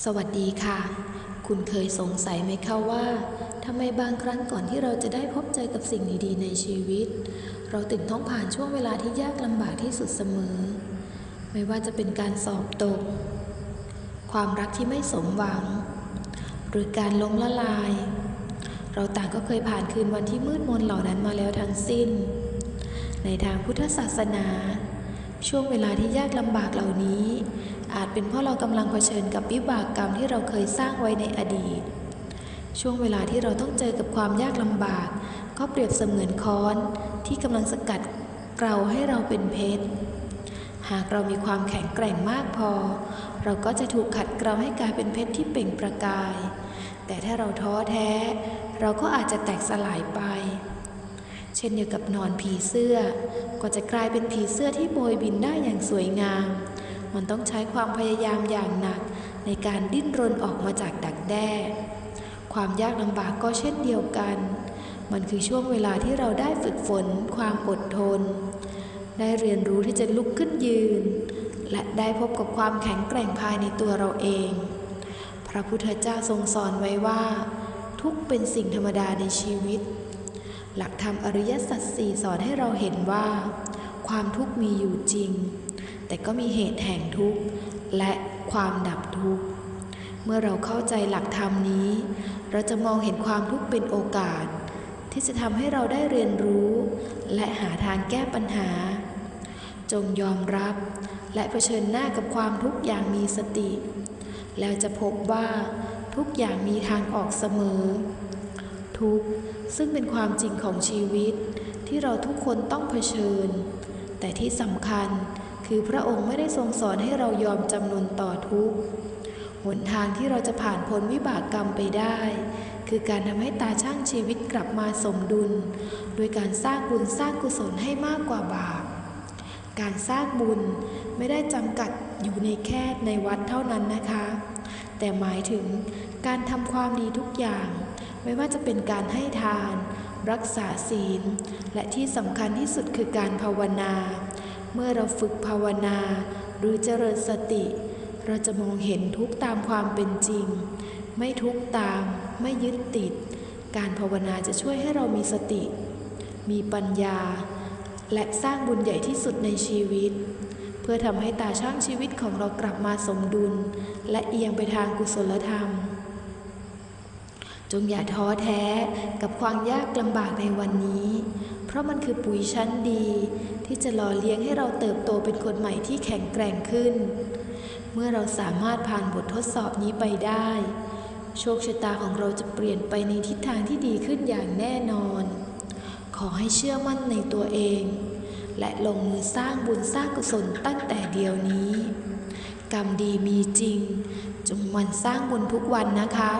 สวัสดีค่ะ คุณเคยสงสัยไหมคะว่าทำไมบางครั้งก่อนที่เราจะได้พบเจอกับสิ่งดีๆในชีวิต เราถึงต้องผ่านช่วงเวลาที่ยากลำบากที่สุดเสมอ ไม่ว่าจะเป็นการสอบตก ความรักที่ไม่สมหวัง หรือการล้มละลาย เราต่างก็เคยผ่านคืนวันที่มืดมนเหล่านั้นมาแล้วทั้งสิ้น ในทางพุทธศาสนา ช่วงเวลาที่ยากลำบากเหล่านี้ อาจเป็นเพราะเรากำลังเผชิญกับวิบากกรรมที่เราเคยสร้างไว้ในอดีต ช่วงเวลาที่เราต้องเจอกับความยากลำบาก ก็เปรียบเสมือนค้อนที่กำลังสกัดเกลาให้เราเป็นเพชร หากเรามีความแข็งแกร่งมากพอ เราก็จะถูกขัดเกลาให้กลายเป็นเพชรที่เปล่งประกาย แต่ถ้าเราท้อแท้ เราก็อาจจะแตกสลายไป เช่นเดียวกับนอนผีเสื้อ ก็จะกลายเป็นผีเสื้อที่โบยบินได้อย่างสวยงาม มันต้องใช้ความพยายามอย่างหนัก ในการดิ้นรนออกมาจากดักแด้ ความยากลำบากก็เช่นเดียวกัน มันคือช่วงเวลาที่เราได้ฝึกฝน ความอดทน ได้เรียนรู้ที่จะลุกขึ้นยืน และได้พบกับความแข็งแกร่งภายในตัวเราเอง พระพุทธเจ้าทรงสอนไว้ว่า ทุกเป็นสิ่งธรรมดาในชีวิต หลักธรรมอริยสัจสี่สอนให้เราเห็นว่า ความทุกข์มีอยู่จริง แต่ก็มีเหตุแห่งทุกข์ และความดับทุกข์ เมื่อเราเข้าใจหลักธรรมนี้ เราจะมองเห็นความทุกข์เป็นโอกาส ที่จะทำให้เราได้เรียนรู้ และหาทางแก้ปัญหา จงยอมรับ และเผชิญหน้ากับความทุกข์อย่างมีสติ แล้วจะพบว่าทุกอย่างมีทางออกเสมอ ทุกข์ซึ่งเป็นความจริงของชีวิตที่เราทุกคนต้องเผชิญ แต่ที่สำคัญ คือพระองค์ไม่ได้ทรงสอนให้เรายอมจำนนต่อทุกข์หนทางที่เราจะผ่านพ้นวิบากกรรมไปได้ คือการทำให้ตาช่างชีวิตกลับมาสมดุล โดยการสร้างบุญสร้างกุศลให้มากกว่าบาป การสร้างบุญไม่ได้จำกัดอยู่ในแค่ในวัดเท่านั้นนะคะ แต่หมายถึงการทำความดีทุกอย่าง ไม่ว่าจะเป็นการให้ทาน รักษาศีล และที่สำคัญที่สุดคือการภาวนา เมื่อเราฝึกภาวนา หรือเจริญสติ เราจะมองเห็นทุกตามความเป็นจริง ไม่ทุกตาม ไม่ยึดติด การภาวนาจะช่วยให้เรามีสติ มีปัญญา และสร้างบุญใหญ่ที่สุดในชีวิต เพื่อทำให้ตาช่างชีวิตของเรากลับมาสมดุล และเอียงไปทางกุศลธรรมจงอย่าท้อแท้กับความยากลำบากในวันนี้ เพราะมันคือปุ๋ยชั้นดี ที่จะหล่อเลี้ยงให้เราเติบโตเป็นคนใหม่ที่แข็งแกร่งขึ้น เมื่อเราสามารถผ่านบททดสอบนี้ไปได้ โชคชะตาของเราจะเปลี่ยนไปในทิศทางที่ดีขึ้นอย่างแน่นอน ขอให้เชื่อมั่นในตัวเอง และลงมือสร้างบุญสร้างกุศลตั้งแต่เดียวนี้ กรรมดีมีจริง จงมันสร้างบุญทุกวันนะคะ